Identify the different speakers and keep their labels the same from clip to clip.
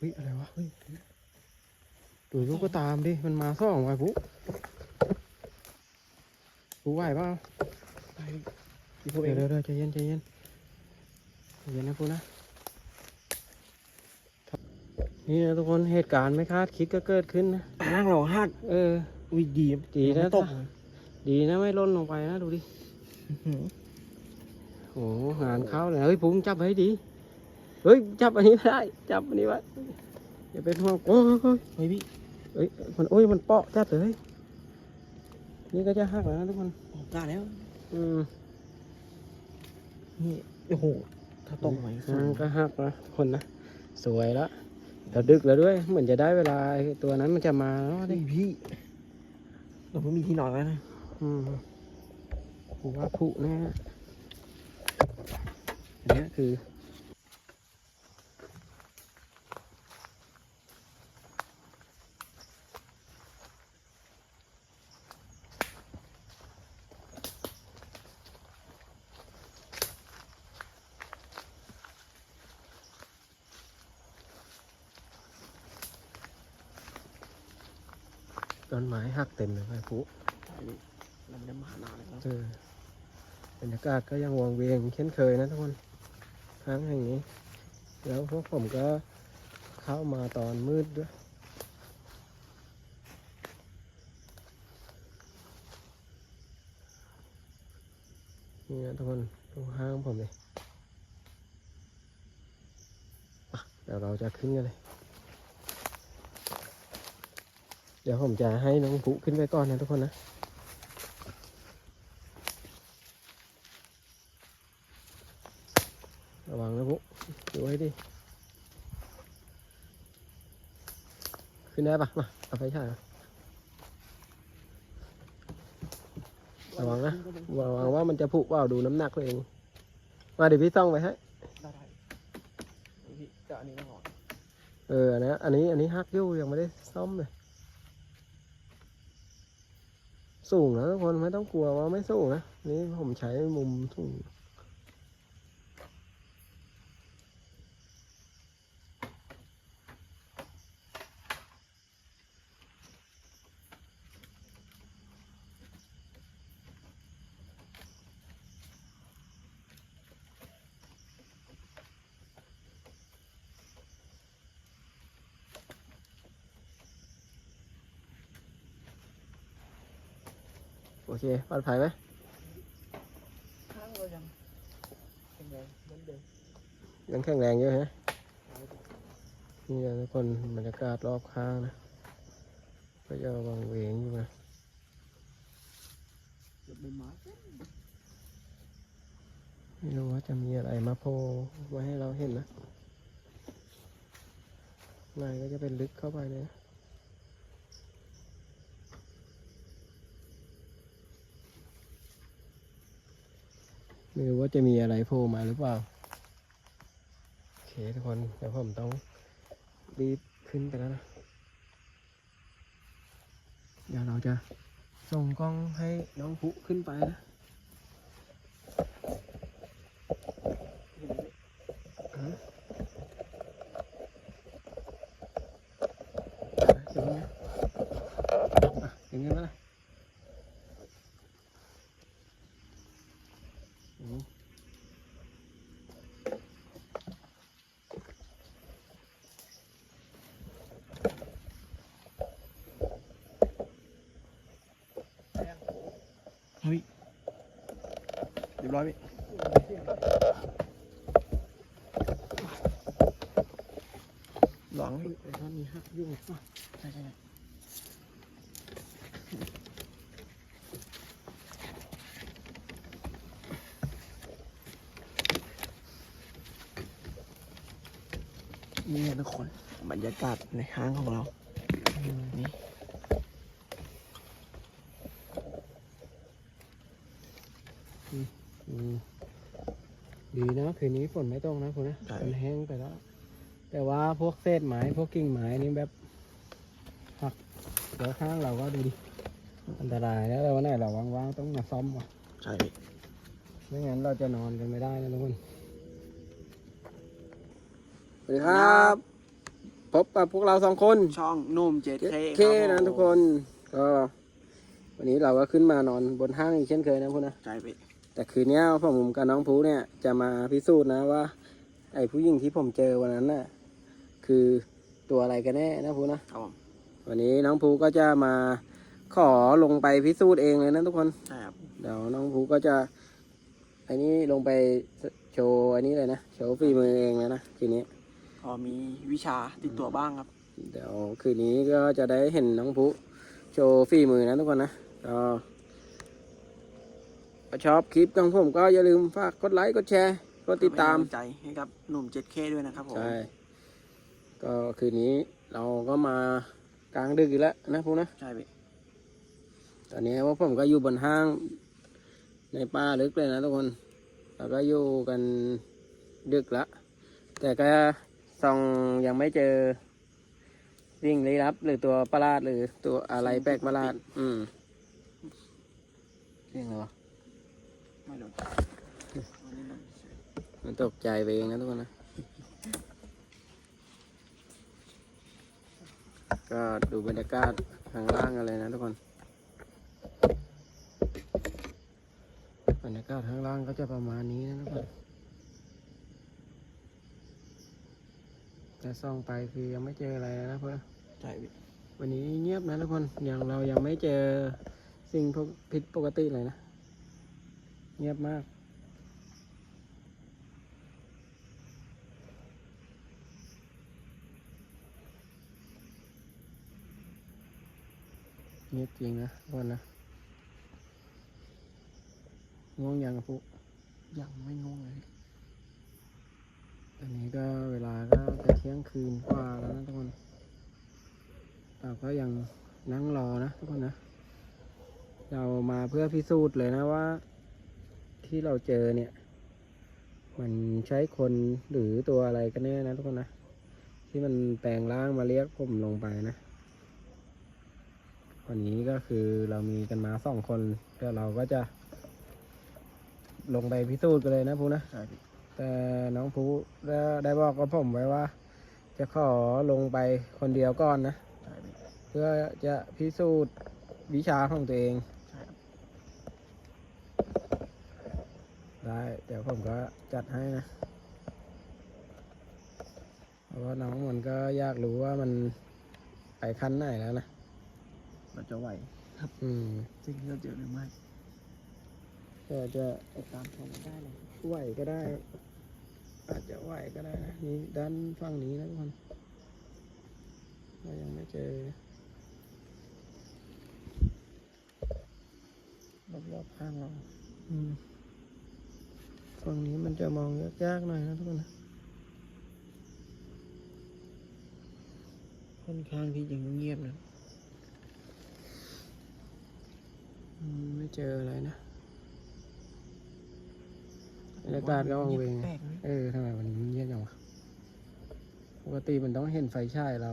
Speaker 1: เฮ้ยอะไรวะเฮ้ยดูลูกก็ตามดิ มันมาซ่องไว้ปุ๊ปุ๊ไหวเปล่า
Speaker 2: ไปพี่พวกเอ
Speaker 1: เดี๋ย
Speaker 2: ง
Speaker 1: วเดี๋ยวเดี๋ยวใจเย็นใจเย็นใจเย็นนะปุ๊นะ นี่นะทุกคนเหตุการณ์ไม่คาดคิดก็เกิดขึ้นนะ
Speaker 2: ห้างเราหัก
Speaker 1: เออ
Speaker 2: อุ้ยดี
Speaker 1: ดีนะ
Speaker 2: ตก
Speaker 1: ดีนะไม่ล่นลงไปนะดูดิ
Speaker 2: อื้อหือ
Speaker 1: โอ้โหงานเข้าเลยเฮ้ยปุ๊จับไว้ให้ดี เฮ้ยจับอันนี้ไม่ได้ จับอันนี้ไว้อย่าเป็นห่วงโอ้ยโอ้ย
Speaker 2: เฮ้ยพี่
Speaker 1: เอ้ยมันโอ้ยมันเปาะจัดเลยนี่ก็จะหักแล้วนะทุกคน
Speaker 2: ออกได้แล้ว
Speaker 1: อืม
Speaker 2: นี่โอ้โหถ้าตกไปสู
Speaker 1: มัน
Speaker 2: ง
Speaker 1: ก็หักนะคนนะสวยแล้วเราดึกแล้วด้วย เหมือนจะได้เวลาไอ้ตัวนั้นมันจะมาแล้ว
Speaker 2: เฮ้
Speaker 1: ดิ
Speaker 2: ยพี่เราไม่มีที่นอนแล้วนะ
Speaker 1: อืมกูว่าผุแน่อันเนี้ยคือ ต้นไม้หักเต็มเลยไอ้ผุ
Speaker 2: เราไม่ได้มานานแล้ว
Speaker 1: เออบรรยากาศก็ยังวังเวงเช่นเคยนะทุกคนครั้งแห่งนี้ แล้วพวกผมก็เข้ามาตอนมืดด้วยนี่นะทุกคนดูห้างผมเลยอะเดี๋ยวเราจะขึ้นกันเลย เดี๋ยวผมจะให้น้องปุ๊ขึ้นไปก่อนนะทุกคนนะระวังนะปุ๊ดูให้ดีขึ้นได้ปะมาเอาไฟฉายมาระวังนะระวังว่ามันจะผุเปล่าดูน้ำหนักตัวเอง มาเดี๋ยวพี่ต้องไปให้
Speaker 2: ได้ได้พี่จะอันนี้มาก่อน
Speaker 1: เอออันนี้อันนี้อันนี้ฮักอยู่ยังไม่ได้ซ่อมเลย สูงนะทุกคนไม่ต้องกลัวว่าไม่สูงนะนี่ผมใช้มุมสูง โอเคปลอดภัยไหม
Speaker 2: ข้างเรายังแข็งแรงเหมือนเดิม
Speaker 1: ยังแข็งแรงอยู่ฮะนี่นะทุกคนบรรยากาศรอบข้างนะก็ยังวังเวงอยู่นะ
Speaker 2: ไม่
Speaker 1: รู้ว่าจะมีอะไรมาโผล่ไว้ให้เราเห็นนะนายก็จะเป็นลึกเข้าไปเลยนะ ไม่รู้ว่าจะมีอะไรโผล่มาหรือเปล่า โอเคทุกคนเดี๋ยวผมต้องรีบขึ้นไปแล้วนะ เดี๋ยวเราจะส่งกล้องให้น้องผู้ขึ้นไปนะ ถึงไงอะถึงไงมาละอืม
Speaker 2: เฮ้ยเรี ยบร้อยพี่หลัง
Speaker 1: เฮ้ยไอ้ท่อนนี้หักยุ่งอะ
Speaker 2: ใช่ใช่ใช่นี่ทุกคนบรรยากาศในห้างของเรา นี่
Speaker 1: อืม ดีนะคืนนี้ฝนไม่ต้องนะคุณนะ
Speaker 2: ใช่
Speaker 1: มันแห้งไปแล้ว แต่ว่าพวกเศษไม้พวกกิ่งไม้นี่แบบหักเดี๋ยวข้างเราก็ดูดิอันตรายแล้วแต่วันไหนเราว่างๆต้องมาซ่อมว่ะ
Speaker 2: ใช่พี่
Speaker 1: ไม่งั้นเราจะนอนกันไม่ได้นะทุกคน สวัสดีครับ พบกับพวกเราสองคน
Speaker 2: ช่องนุ่มเจ็ดเค
Speaker 1: เคนะทุกคนก็วันนี้เราก็ขึ้นมานอนบนห้างอีกเช่นเคยนะพูดนะ
Speaker 2: ใช่พี่
Speaker 1: แต่คืนนี้ผมกับน้องภูเนี่ยจะมาพิสูจน์นะว่า ไอ้ผู้หญิงที่ผมเจอวันนั้นน่ะคือตัวอะไรกันแน่นะภูนะ
Speaker 2: ครับผม
Speaker 1: วันนี้น้องภูก็จะมาขอลงไปพิสูจน์เองเลยนะทุกคน
Speaker 2: ใช่ครับ
Speaker 1: เดี๋ยวน้องภูก็จะไอ้นี้ลงไปโชว์อันนี้เลยนะโชว์ฝีมือเองเลยนะคืนนี้
Speaker 2: พอมีวิชาติดตัวบ้างครับ
Speaker 1: เดี๋ยวคืนนี้ก็จะได้เห็นน้องภูโชว์ฝีมือนะทุกคนนะก็ถ้า ชอบคลิปของผมก็อย่าลืมฝากกดไลค์กดแชร์กดติดตาม
Speaker 2: เป็นกำลังใจให้กับหนุ่มเจ็ดเคด้วยนะครับผม
Speaker 1: ใช่ก็คืนนี้เราก็มากลางดึกอีกแล้วนะพูนะ
Speaker 2: ใช่พี่
Speaker 1: ตอนนี้ว่าผมก็อยู่บนห้างในป่าลึกเลยนะทุกคนเราก็อยู่กันดึกละ แต่ก็ส่องยังไม่เจอสิ่งลี้ลับ หรือตัวประหลาดหรือตัวอะไรแปลกประหลาด อืมเรื่องอะไรวะ
Speaker 2: ไม่โดนวันนี้โดนเฉย
Speaker 1: มันตกใจไปเองนะทุกคนนะ ก็ดูบรรยากาศข้างล่างกันเลยนะทุกคน บรรยากาศข้างล่างก็จะประมาณนี้นะทุกคนแต่ส่องไปคือยังไม่เจออะไรนะเพื่อน
Speaker 2: ใช่พี่
Speaker 1: วันนี้เงียบนะทุกคนยังเรายังไม่เจอสิ่งพวกผิดปกติเลยนะ เงียบมาก เงียบจริงนะทุกคนนะง่วงยังอะปุ๊
Speaker 2: ยังไม่งงเลย
Speaker 1: อันนี้ก็เวลาก็จะเที่ยงคืนกว่าแล้วนะทุกคนเราก็ยังนั่งรอนะทุกคนนะ เรามาเพื่อพิสูจน์เลยนะว่า ที่เราเจอเนี่ย มันใช้คนหรือตัวอะไรกันแน่นะทุกคนนะ ที่มันแปลงร่างมาเรียกผมลงไปนะ วันนี้ก็คือเรามีกันมาสองคนก็เราก็จะ ลงไปพิสูจน์กันเลยนะพูนะแต่น้องภูได้ได้บอกกับผมไว้ว่า จะขอลงไปคนเดียวก่อนนะ เพื่อจะพิสูจน์วิชาของตัวเอง
Speaker 2: ใช่ครับ
Speaker 1: ได้เดี๋ยวผมก็จัดให้นะ เพราะว่าน้องมันก็อยากรู้ว่ามันไปขั้นไหนแล้วนะ
Speaker 2: เราจะไหว
Speaker 1: อืม
Speaker 2: สิ่งที่เราเจอหรือไม่
Speaker 1: ก็จะ
Speaker 2: ติดตามชมกันได้เลย
Speaker 1: ไหวก็ได้ อาจจะไหวก็ได้นะนี่ด้านฝั่งนี้นะทุกคนเรายังไม่เจอ
Speaker 2: รอบๆข้างเรา
Speaker 1: อืม ฝั่งนี้มันจะมองยากๆหน่อยนะทุกคนนะ
Speaker 2: ค่อนข้างที่จะเงียบนะ
Speaker 1: อืมไม่เจออะไรนะบรรยากาศก็วังเวง
Speaker 2: แปลกนะ
Speaker 1: เออทำไมวันนี้มันเงียบจังวะปกติมันต้องเห็นไฟฉายเรา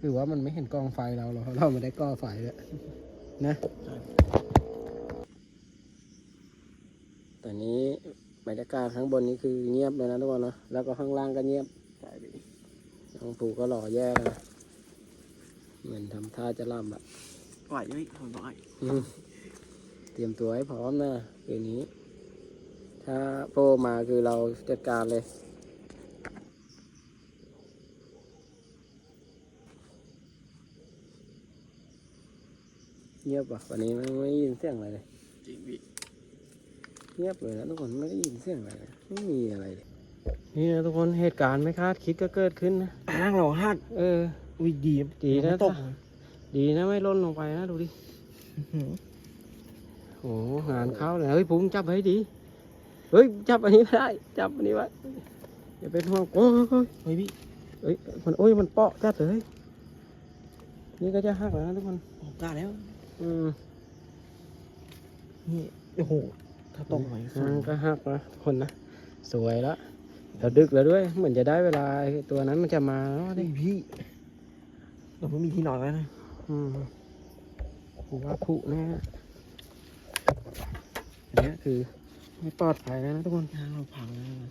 Speaker 1: หรือว่ามันไม่เห็นกองไฟเราหรอกเราไม่ได้ก่อไฟเลยนะ
Speaker 2: ใช่
Speaker 1: ตอนนี้ บรรยากาศข้างบนนี้คือเงียบเลยนะทุกคนนะแล้วก็ข้างล่างก็เงียบ
Speaker 2: ใช่พี่
Speaker 1: น้องปู่ก็หล่อแย่แล้วนะเหมือนทำท่าจะล่ำอะ
Speaker 2: ไหวไหมผมบอกให้
Speaker 1: อืมเตรียมตัวให้พร้อมนะคืนนี้ ถ้าโปรมาคือเราจัดการเลยเงียบว่ะวันนี้ไม่ไม่ได้ยินเสียงอะไรเลย
Speaker 2: จริงพี่
Speaker 1: เงียบเลยนะทุกคนไม่ได้ยินเสียงอะไรเลยไม่มีอะไรเลยนี่นะทุกคนเหตุการณ์ไม่คาดคิดก็เกิดขึ้นนะ
Speaker 2: ข้างเราหัก
Speaker 1: เออ
Speaker 2: อุ้ยดี
Speaker 1: ดีนะ
Speaker 2: ตกเลย
Speaker 1: ดีนะไม่ล่นลงไปนะดูดิโอ้โหงานเข้าเลยเฮ้ยพุงจับไว้ดีเฮ้ยจับอันนี้ไม่ได้ จับอันนี้ไว้อย่าเป็นห่วงโอ้ยโอ้ย
Speaker 2: เฮ้ยพี่
Speaker 1: เฮ้ยมันโอ้ยมันเปาะจัดเลยนี่ก็จะหักแล้วนะทุกคน
Speaker 2: ออกได้แล้ว
Speaker 1: อืม
Speaker 2: นี่โอ้โห ถ้าตกไหน
Speaker 1: อ่าก็หักนะทุกคนนะ สวยละเราดึกแล้วด้วย เหมือนจะได้เวลาไอ้ตัวนั้นมันจะมาแล้ว
Speaker 2: นี่
Speaker 1: ดิ
Speaker 2: พี่ เราไม่มีที่นอนแล้วนะ
Speaker 1: อืมผมว่าผุแน่อันเนี้ยคือไม่ปลอดภัยแล้วนะทุกคน
Speaker 2: ทางเราพังแล้วนะ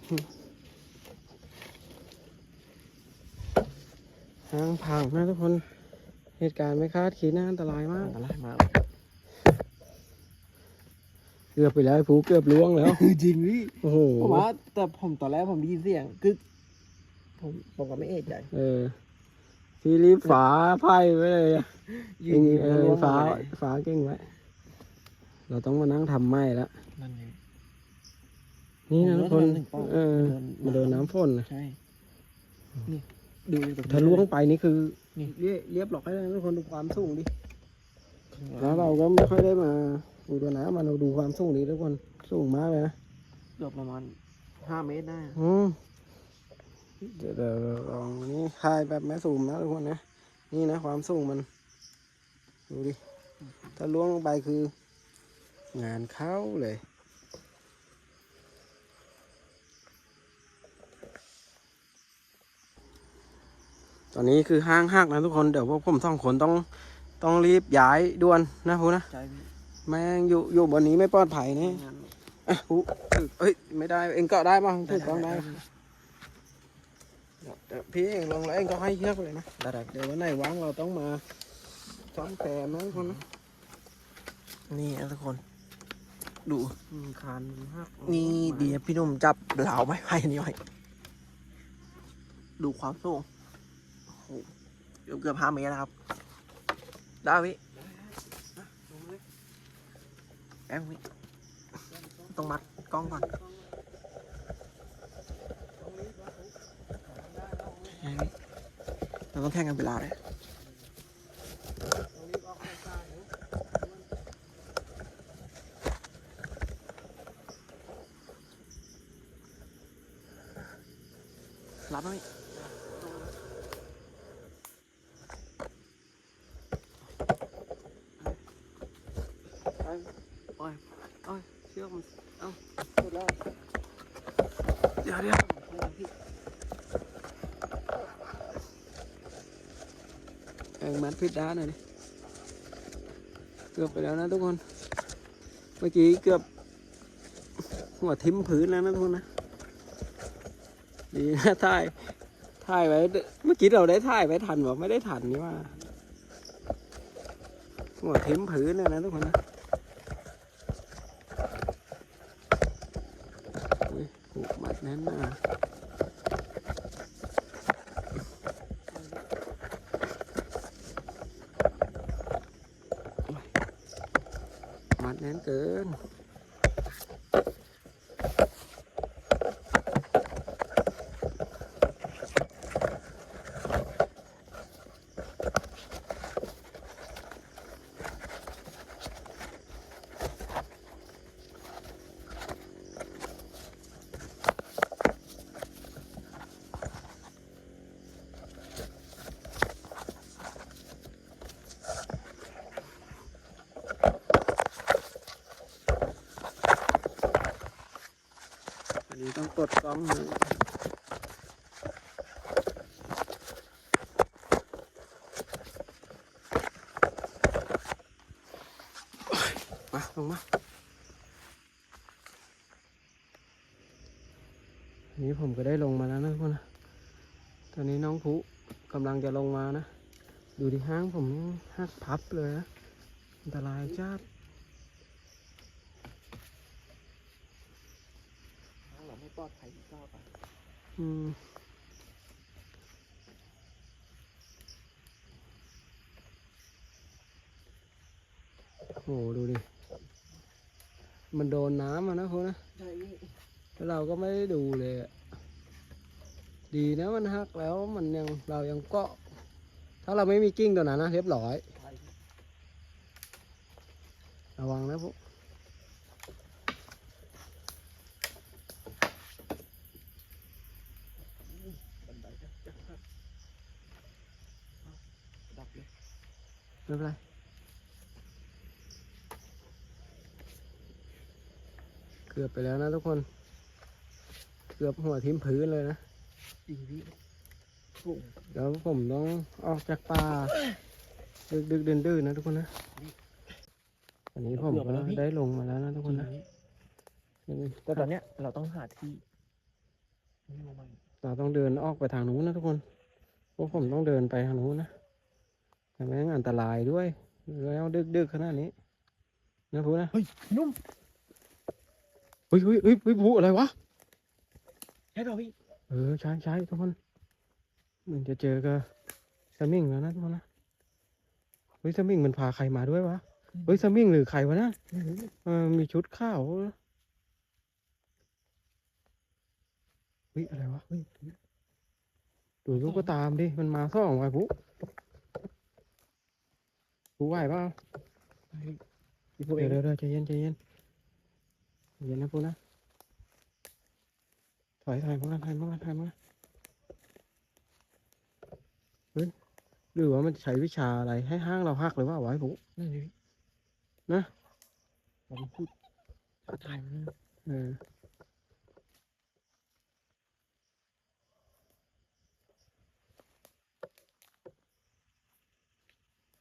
Speaker 1: ทางพังนะทุกคน เหตุการณ์ไม่คาดคิดนะอันตรายมาก
Speaker 2: อันตรายมาก
Speaker 1: เกือบไปแล้วไอ้ผูเกือบล่วงแล้ว
Speaker 2: คือจริงพี่
Speaker 1: โอ้โห
Speaker 2: ผมว่าแต่ผมตอนแรกผมได้ยินเสียงกึกผมผมก็ไม่เอะใจ
Speaker 1: เออพี่รีบฝาไพ่ไว้เลยอะ
Speaker 2: ยื
Speaker 1: เอง
Speaker 2: น
Speaker 1: เอ
Speaker 2: แล้ว
Speaker 1: อ
Speaker 2: ล่วง
Speaker 1: ฝา
Speaker 2: ลงไปเลย
Speaker 1: ฝาเก่งไว้เราต้องมานั่งทำไม้แล้ว
Speaker 2: นั่นเอง
Speaker 1: นี่นะ
Speaker 2: ผม
Speaker 1: ทุกคน
Speaker 2: ว่าทำหนึ่งเป้า
Speaker 1: เออ
Speaker 2: มั
Speaker 1: มาน
Speaker 2: โด
Speaker 1: โด
Speaker 2: น
Speaker 1: น
Speaker 2: น้ำ
Speaker 1: น้ำฝนนะ
Speaker 2: ใช่นี่ดูตรงนี้
Speaker 1: ถ้าล่วงไปนี่คือ
Speaker 2: นี่
Speaker 1: เรียเรียบหรอกให้ทุกคนดูความสูงดิ
Speaker 2: ข้างห
Speaker 1: แล้ว
Speaker 2: ง
Speaker 1: เราก็ไม่ค่อยได้มา ดูตัวน้ำมาเราดูความสูงนี้ทุกคนสูงมากเลยนะ
Speaker 2: เกือบประมาณห้าเมตรได้
Speaker 1: อืมเดี๋ยวเดี๋ยวลองนี่ถ่ายแบบแม่สูมนะทุกคนนะนี่นะความสูงมัน ดูดิ ถ้าล่วงลงไปคือ งานเข้าเลยตอนนี้คือห้างหักนะทุกคนเดี๋ยวพวกผมสองคนต้องต้องรีบย้ายด่วนนะพูนะ
Speaker 2: ใช่พี่
Speaker 1: แม่งอยู่อยู่บนนี้ไม่ปลอดภัยแนี่
Speaker 2: งั้น
Speaker 1: อะพูถือเอ้ยไม่ได้เองเกาะได้มั้งถือกล้องได้เดี๋ยวเดี๋ยวพี่เองลงแล้วเองก็ให้เชือกไปเลยนะ
Speaker 2: ได้ได้
Speaker 1: เดี๋ยววันไหนว่างเราต้องมาซ้อมแซมนะทุกคนนะ
Speaker 2: นี่นะทุกคน ดู
Speaker 1: อืมคานหัก
Speaker 2: นี่ดีนะพี่หนุ่มจับเหลาไม้ไผ่นี่ไว้ดูความสูงโอ้โหเกือบเกือบห้าเมตรนะครับ ได้พี่ แอบพี่ต้องมัดกล้องก่อนใช่พี่เราต้องแข่งกันเวลาเลยรับไหมพี่
Speaker 1: โอ้ยโอ้ยเชือกมันเอ้าสุดแล้ว
Speaker 2: เดี๋ ยวเดี๋ยว
Speaker 1: เองมัดพิษด้านหน่อยดิเกือบไปแล้วนะทุกคน เมื่อกี้เกือบหัวทิ่มพื้นแล้วนะทุกคนนะดีนะถ่ายถ่ายไว้ เมื่อกี้เราได้ถ่ายไว้ทันบอกไม่ได้ทันนี่ว่าหัวทิ่มพื้นเลยนะทุกคนนะอุ้ย ผูกมัดแน่นหนามัดแน่นเกิน อันนี้องกดกล้องนะมาลงมาอันนี้ผมก็ได้ลงมาแล้วนะทุกคนนะ ตอนนี้น้องผู้กำลังจะลงมานะ ดูที่ห้างผมหักพับเลยนะ อันตรายจ้าด
Speaker 2: เราไม่ ปลอดภัยที่ก้าวไป
Speaker 1: อืมโหดูดิ มันโดนน้ำอะนะคุณนะ
Speaker 2: ใช่พี่
Speaker 1: แล้วเราก็ไม่ได้ดูเลยอะดีนะมันหักแล้วมันยังเรายังเกาะ ถ้าเราไม่มีกิ้งตัวนั้นนะเรียบร้อย
Speaker 2: ใช่พี่
Speaker 1: ระวังนะพวก
Speaker 2: บันไดจะจะหักเอาดับเลย
Speaker 1: ไม่เป็นไรเกือบไปแล้วนะทุกคน เกือบหัวทิ่มพื้นเลยนะ
Speaker 2: จริงพี่พุ่ง
Speaker 1: เดี๋ยวผมต้องออกจากป่าดึกดึกเดินดื้นๆนะทุกคนนะวันนี้ผมก็ได้ลงมาแล้วนะทุกคนนะนี่
Speaker 2: แต่ตอนเนี้ยเราต้องหาที่ไม่รู้มัน
Speaker 1: เราต้องเดินออกไปทางนู้นนะทุกคนพวกผมต้องเดินไปทางนู้นนะ แต่แม่งอันตรายด้วย แล้วดึกๆขนาดนี้ นะพูนะ
Speaker 2: เฮ้ยนุ่ม
Speaker 1: เฮ้ยเฮ้ยเฮ้ยเฮ้ยพูอะไรวะ
Speaker 2: ใช่เปล่าพี่
Speaker 1: เออใช่ใช่ทุกคนเหมือนจะเจอกับสมิงแล้วนะทุกคนนะเฮ้ยสมิงมันพาใครมาด้วยวะเฮ้ยสมิงหรือใครวะนะ
Speaker 2: ไม่รู้
Speaker 1: เออมีชุดข้าวเฮ้ยอะไรวะ
Speaker 2: เฮ้ย
Speaker 1: ดูลูกก็ตามดิมันมาซ่องไว้ปุ๊ ปุ๊ไหวเปล่า
Speaker 2: พี่พวกเอ
Speaker 1: เดี๋ย
Speaker 2: ง
Speaker 1: วเดี๋ยวเดี๋ยวใจเย็นใจเย็นใจเย็นนะปุ๊นะ ถอยถอยมากันถอยมากันถอยมาเฮ้ยหรือว่ามันใช้วิชาอะไรให้ห้างเราหักหรือว่าไว้ปุ๊
Speaker 2: นั่นเลยพี่
Speaker 1: นะ
Speaker 2: ผมพูดท้าทายมันนะ
Speaker 1: เออ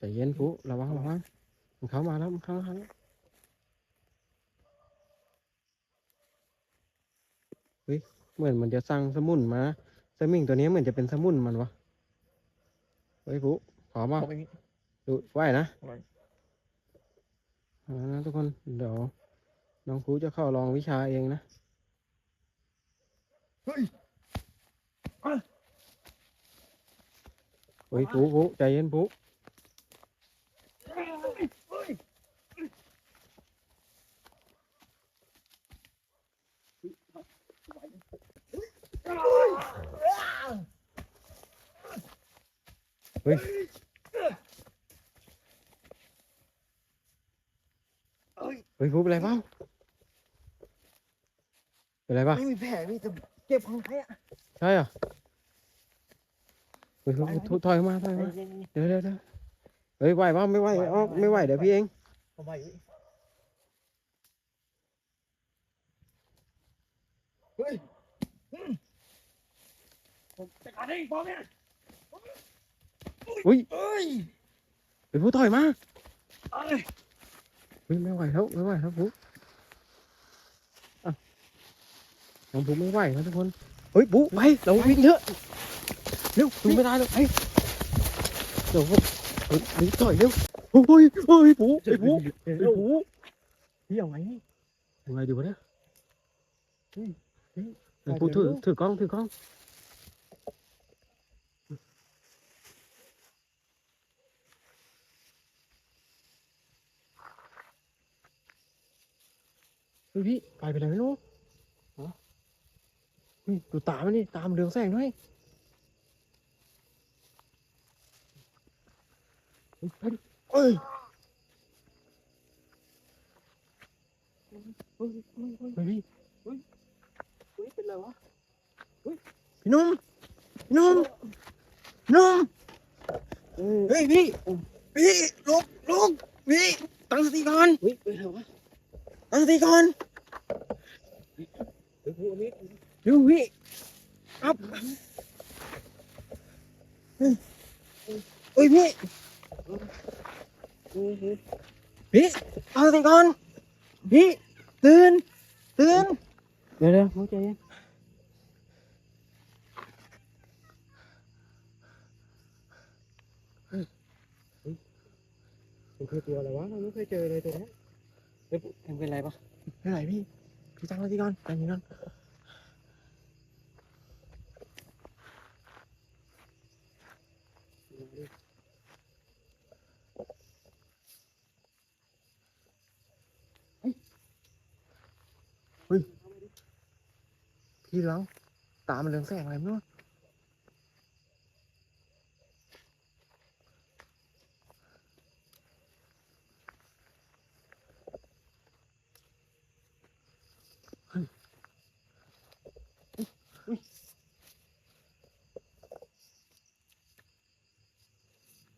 Speaker 1: ใจเย็นปุ๊ระวังระวังมันเข้ามาแล้วมันเข้ามาแล้วเฮ้ยเหมือนมันจะสั่งสมุนมาสมิงตัวนี้เหมือนจะเป็นสมุนมันวะเฮ้ยปุ๊พร้อมป่ะ
Speaker 2: ผมเองพี่
Speaker 1: ดูไหวนะ
Speaker 2: ไหว
Speaker 1: เอาละนะทุกคนเดี๋ยวน้องปุ๊จะเข้าลองวิชาเองนะ
Speaker 2: เฮ้ย
Speaker 1: เฮ้ยปุ๊ปุ๊ใจเย็นปุ๊
Speaker 2: เอ้ย
Speaker 1: เฮ้ยปุ๊เป็นไรบ้างเป็นไรบ้าง
Speaker 2: ไม่มีแผลพี่แต่เจ็บของใครอะ
Speaker 1: ใช่เหรอเฮ้ยปุ๊ปุ๊ถอยมาถอยมา
Speaker 2: เย็น
Speaker 1: เดี๋ยวเดี๋ยวเดี๋ยวเฮ้ยไหวบ้างไม่ไหวอ๋อไม่ไหวเดี๋ยวพี่เอง
Speaker 2: ๆผมไหวพี่เฮ้ยอืมผมจัดการเองพอเนี่ย
Speaker 1: อุ้ย
Speaker 2: เอ้ย
Speaker 1: เฮ้ยปุ๊ถอยมา
Speaker 2: เอ้ย
Speaker 1: เฮ้ยไม่ไหวแล้วไม่ไหวแล้วปุ๊อะน้องปุ๊ไม่ไหวแล้วทุกคนเฮ้ยปุ๊ไปเราวิ่งเยอะเร็วดูไม่ได้แล้วไปเดี๋ยวปุ๊เฮ้ยเฮ้ยถอยเร็วโอ้ยเฮ้ยปุ๊ไอ้ปุ๊
Speaker 2: เฮ้
Speaker 1: ไอ้
Speaker 2: ย
Speaker 1: ปุ๊
Speaker 2: พี่เอาไง
Speaker 1: ยังไงดีวะเนี่ย
Speaker 2: เฮ้ยเฮ้ย
Speaker 1: ไอ้ถือถือกล้องถือกล้อง ฮ้ยพี่ไปไปไหนไม่รู้ฮะเฮ้ยดูตามันนี่ตามนเรืองแสงด้วยเฮ้ยไปดิ
Speaker 2: เอ้ย
Speaker 1: เฮ้ยเฮ้ยเฮ้ยเฮ้ยพี่
Speaker 2: เฮ้ยเป็นไรวะ
Speaker 1: พี่นุ่มพี่นุ่มพี่นุ่ม
Speaker 2: เฮ้ยพี่พี่ลุกลุกพี่
Speaker 1: ตั้งสติก่อน
Speaker 2: เฮ้ยเป็นไรวะ
Speaker 1: ตั้งสติก่อน
Speaker 2: เฮ้ยพี่อันนี้
Speaker 1: เร็วพี่อัพเฮ้ยเฮ้ยพี่
Speaker 2: เฮ้ยเฮ้ย
Speaker 1: พี่ตั้งสติก่อนพี่ตื่นตื่นเดี๋ยวเดี๋ยวมึงใจเย็นเฮ้ยเฮ้ยมันคือตัวอะไรวะเราไม่เคยเจอเลยตัวเนี้ย เฮ้ยเอ็งเป็นไรปะ
Speaker 2: ไม่ไหนพี่พี่ตั้งสติก่อนตั้งสติก่อนพี่แล้วตามันเรืองแสงอะไรไม่รู้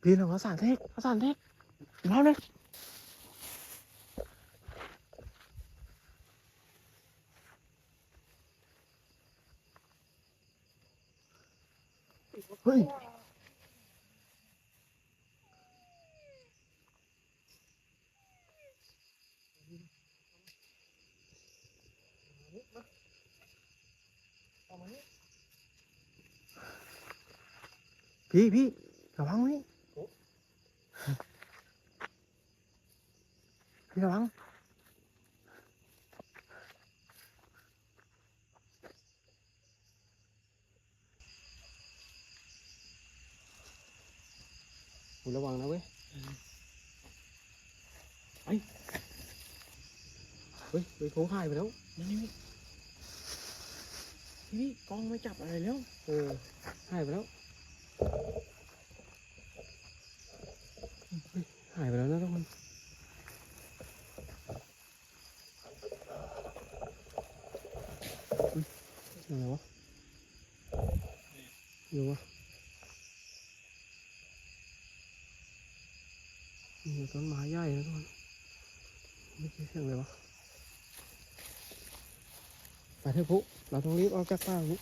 Speaker 2: พี่เหรอภาษาเทศภาษาเทศเล่าเลยเฮ้ย
Speaker 1: พี่พี่ระวังนี่ ระวังคุณระวังนะเว้ยไอ้เฮ้ย เฮ้ยโถหายไปแล้ว
Speaker 2: นี่นี่นี่กล้องไม่จับอะไรแล้ว
Speaker 1: เออหายไปแล้วเฮ้ยหายไปแล้วนะทุกคนเฮ้ยอะไรวะห รือวะมีต้นไม้ใหญ่นะทุกคนไม่ใช่เสียงอะไรวะไปเถอะพุเราต้องรีบออกจากป่านี้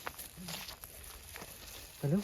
Speaker 1: ไปเร็ว